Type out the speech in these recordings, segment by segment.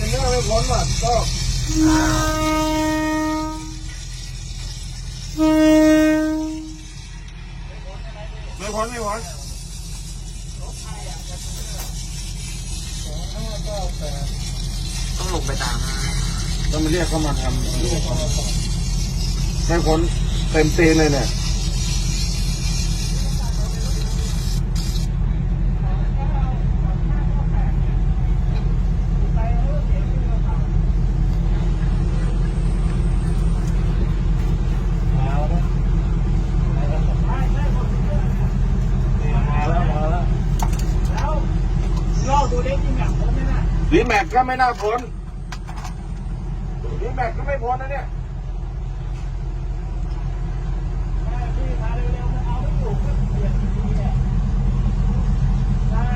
พ้นว่ะก็ไม่พ้นไม่พ้นต้องลงไปตามต้องมาเรียกเขามาทำไม่พ้นเต็มตีนเลยเนี่ย ลอกดูได้จริงอะผม ไม่น่าดีแม็กก็ไม่น่าพ้นดีแม็กก็ไม่พ้นนะเนี่ยพี่มาเร็วๆมันเอาไม่อยู่มันเปลี่ยนทีเนี่ยใช่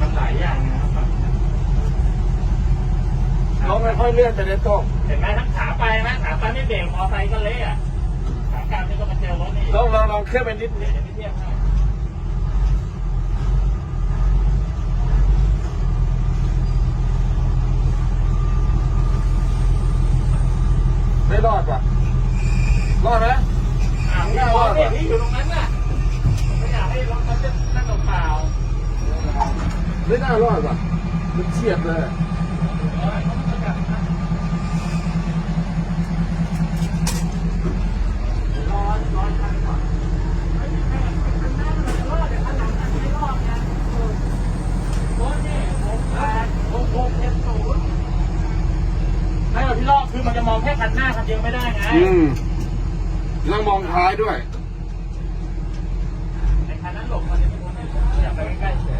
มันหลายอย่างนะครับเราไม่ค่อยเลื่อนไปในโต๊ะเห็นไหมทั้งขาไปไหมขาไปไม่เบรกมอไซค์ก็เละอะขา กลับนี่ก็มาเจอรถนี่เราเราเราเคลื่อนไปนิดนิดเดี๋ยวไปเทียบให้ไม่รอดว่ะรอดไหมอ่าพี่รถเนี่ยพี่อยู่ตรงนั้นน่ะไม่อยากให้รถมันจะนั่งเปล่าไม่น่ารอดว่ะมันเฉียดเลย ร้อนร้อนคันก่อนรถนี่ผมแปดหกหกเจ็ดศูนย์ไม่หรอกพี่ลอกคือ มันจะมองแค่คันหน้าคันเดียวไม่ได้ไงอืมแล้วมองท้ายด้วยไอ้คันนั้นหลบมันจะเป็นคนไหนอยากไปใกล้ๆเฉย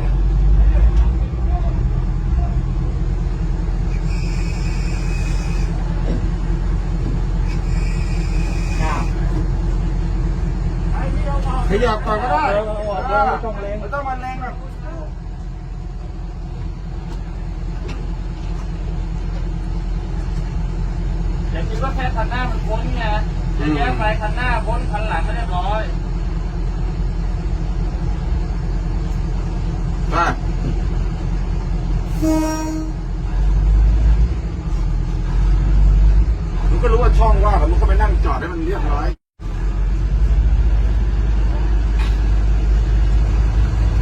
อ้าวขยับก่อนก็ได้เออเออเออไม่ต้องเร่งไม่ต้องมาเร่งหรอ อย่าคิดว่าแค่คันหน้ามันพ้นไงจะแยกไปคันหน้าพ้นคันหลังไม่เรียบร้อยมามันก็รู้ว่าช่องว่างมันก็ไปนั่งจอดให้มันเรียบร้อย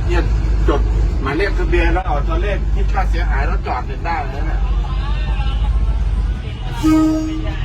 เนี่ยจดหมายเลขทะเบียนแล้วเอาตัวเลขคิดค่าเสียหายแล้วจอดเด็ดได้เลยนะ you. Yeah.